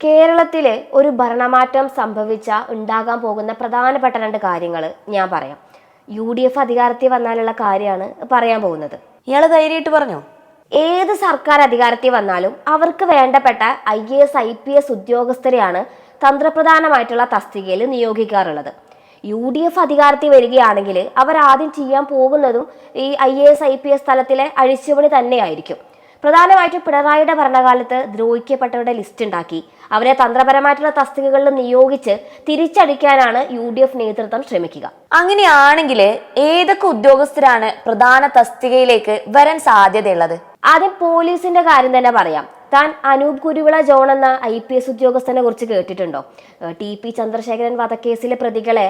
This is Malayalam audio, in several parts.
കേരളത്തിലെ ഒരു ഭരണമാറ്റം സംഭവിച്ച ഉണ്ടാകാൻ പോകുന്ന പ്രധാനപ്പെട്ട രണ്ട് കാര്യങ്ങൾ ഞാൻ പറയാം. യു ഡി എഫ് അധികാരത്തിൽ വന്നാലുള്ള കാര്യമാണ് പറയാൻ പോകുന്നത്. ഇയാൾ ധൈര്യമായിട്ട് പറഞ്ഞോ? ഏത് സർക്കാർ അധികാരത്തിൽ വന്നാലും അവർക്ക് വേണ്ടപ്പെട്ട I A S I P S ഉദ്യോഗസ്ഥരെയാണ് തന്ത്രപ്രധാനമായിട്ടുള്ള തസ്തികയിൽ നിയോഗിക്കാറുള്ളത്. യു ഡി എഫ് അധികാരത്തിൽ വരികയാണെങ്കിൽ അവർ ആദ്യം ചെയ്യാൻ പോകുന്നതും ഈ I A S I P S തലത്തിലെ അഴിച്ചുപണി തന്നെയായിരിക്കും. പ്രധാനമായിട്ടും പിണറായിയുടെ ഭരണകാലത്ത് ദ്രോഹിക്കപ്പെട്ടവരുടെ ലിസ്റ്റ് ഉണ്ടാക്കി. അവരെ തന്ത്രപരമായിട്ടുള്ള തസ്തികകളിൽ നിയോഗിച്ച് തിരിച്ചടിക്കാനാണ് യു ഡി എഫ് നേതൃത്വം ശ്രമിക്കുക. അങ്ങനെയാണെങ്കിൽ ഏതൊക്കെ ഉദ്യോഗസ്ഥരാണ് പ്രധാന തസ്തികയിലേക്ക് വരാൻ സാധ്യതയുള്ളത്? ആദ്യം പോലീസിന്റെ കാര്യം തന്നെ പറയാം. താൻ അനൂപ് കുരുവിള ജോൺ എന്ന ഐ പി എസ് ഉദ്യോഗസ്ഥനെ കുറിച്ച് കേട്ടിട്ടുണ്ടോ? ടി പി ചന്ദ്രശേഖരൻ വധക്കേസിലെ പ്രതികളെ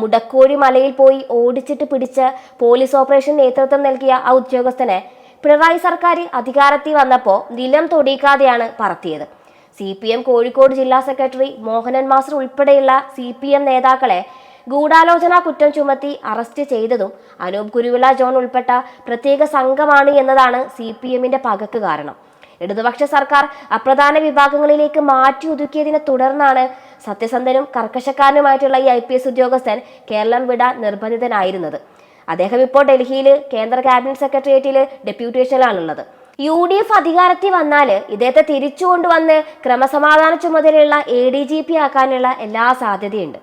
മുടക്കോഴി മലയിൽ പോയി ഓടിച്ചിട്ട് പിടിച്ച പോലീസ് ഓപ്പറേഷൻ നേതൃത്വം നൽകിയ ആ ഉദ്യോഗസ്ഥനെ പിണറായി സർക്കാർ അധികാരത്തിൽ വന്നപ്പോൾ നിലം തൊടിയിക്കാതെയാണ് പറത്തിയത്. സി പി എം കോഴിക്കോട് ജില്ലാ സെക്രട്ടറി മോഹനൻ മാസ്റ്റർ ഉൾപ്പെടെയുള്ള സി പി എം നേതാക്കളെ ഗൂഢാലോചന കുറ്റം ചുമത്തി അറസ്റ്റ് ചെയ്തതും അനൂപ് കുരുവിള ജോൺ ഉൾപ്പെട്ട പ്രത്യേക സംഘമാണ് എന്നതാണ് സി പി എമ്മിന്റെ പകക്ക് കാരണം. ഇടതുപക്ഷ സർക്കാർ അപ്രധാന വിഭാഗങ്ങളിലേക്ക് മാറ്റി ഒതുക്കിയതിനെ തുടർന്നാണ് സത്യസന്ധനും കർക്കശക്കാരനുമായിട്ടുള്ള ഈ ഐ ഉദ്യോഗസ്ഥൻ കേരളം വിടാൻ നിർബന്ധിതനായിരുന്നത്. അദ്ദേഹം ഇപ്പോൾ ഡൽഹിയിൽ കേന്ദ്ര ക്യാബിനറ്റ് സെക്രട്ടേറിയറ്റിൽ ഡെപ്യൂട്ടേഷനിലാണുള്ളത് യു ഡി എഫ് അധികാരത്തിൽ വന്നാൽ ഇദ്ദേഹത്തെ തിരിച്ചു കൊണ്ടുവന്ന് ക്രമസമാധാന ചുമതലയുള്ള എ ഡി ജി പി ആക്കാനുള്ള എല്ലാ സാധ്യതയുണ്ട്.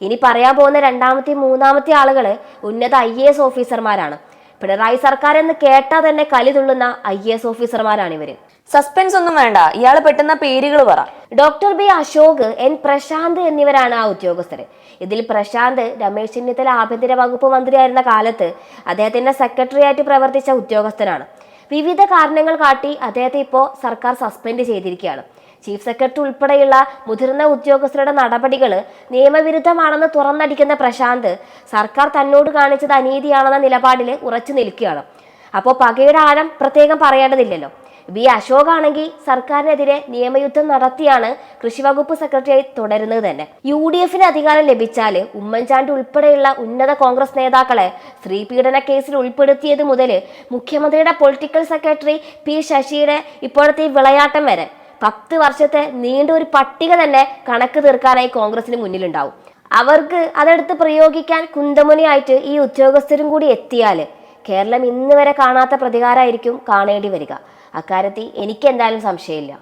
ഇനി പറയാൻ പോകുന്ന രണ്ടാമത്തെ മൂന്നാമത്തെ ആളുകൾ ഉന്നത ഐ എ എസ് ഓഫീസർമാരാണ് പിണറായി സർക്കാർ എന്ന് കേട്ടാൽ തന്നെ കലി തുള്ളുന്ന ഐ എ എസ് ഓഫീസർമാരാണ് ഇവർ. സസ്പെൻസ് ഒന്നും വേണ്ട. ഇയാൾ പെട്ടെന്ന പേരുകൾ പറ. Doctor B Ashok N Prashanth എന്നിവരാണ് ആ ഉദ്യോഗസ്ഥർ ഇതിൽ പ്രശാന്ത് രമേശ് ചെന്നിത്തല ആഭ്യന്തര വകുപ്പ് മന്ത്രിയായിരുന്ന കാലത്ത് അദ്ദേഹത്തിന്റെ സെക്രട്ടറി ആയിട്ട് പ്രവർത്തിച്ച ഉദ്യോഗസ്ഥനാണ്. വിവിധ കാരണങ്ങൾ കാട്ടി അദ്ദേഹത്തെ ഇപ്പോൾ സർക്കാർ സസ്പെൻഡ് ചെയ്തിരിക്കുകയാണ്. ചീഫ് സെക്രട്ടറി ഉൾപ്പെടെയുള്ള മുതിർന്ന ഉദ്യോഗസ്ഥരുടെ നടപടികൾ നിയമവിരുദ്ധമാണെന്ന് തുറന്നടിക്കുന്ന പ്രശാന്ത് സർക്കാർ തന്നോട് കാണിച്ചത് അനീതിയാണെന്ന നിലപാടിൽ ഉറച്ചു നിൽക്കുകയാണ്. അപ്പോൾ പകയുടെ ആഴം പ്രത്യേകം പറയേണ്ടതില്ലല്ലോ. ബി അശോക് ആണെങ്കിൽ സർക്കാരിനെതിരെ നിയമയുദ്ധം നടത്തിയാണ് കൃഷിവകുപ്പ് സെക്രട്ടറിയായി തുടരുന്നത് തന്നെ. യു ഡി എഫിന് അധികാരം ലഭിച്ചാൽ ഉമ്മൻചാണ്ടി ഉൾപ്പെടെയുള്ള ഉന്നത കോൺഗ്രസ് നേതാക്കളെ സ്ത്രീ പീഡന കേസിൽ ഉൾപ്പെടുത്തിയത് മുതൽ മുഖ്യമന്ത്രിയുടെ പൊളിറ്റിക്കൽ സെക്രട്ടറി പി ശശിയുടെ ഇപ്പോഴത്തെ വിളയാട്ടം വരെ. പത്ത് വർഷത്തെ നീണ്ട ഒരു പട്ടിക തന്നെ കണക്ക് തീർക്കാനായി കോൺഗ്രസിന് മുന്നിലുണ്ടാവും. അവർക്ക് അതെടുത്ത് പ്രയോഗിക്കാൻ കുന്തമുനയായിട്ട് ഈ ഉദ്യോഗസ്ഥരും കൂടി എത്തിയാൽ കേരളം ഇന്ന് വരെ കാണാത്ത പ്രതികാരമായിരിക്കും കാണേണ്ടി വരിക. അക്കാര്യത്തിൽ എനിക്ക് എന്തായാലും സംശയമില്ല.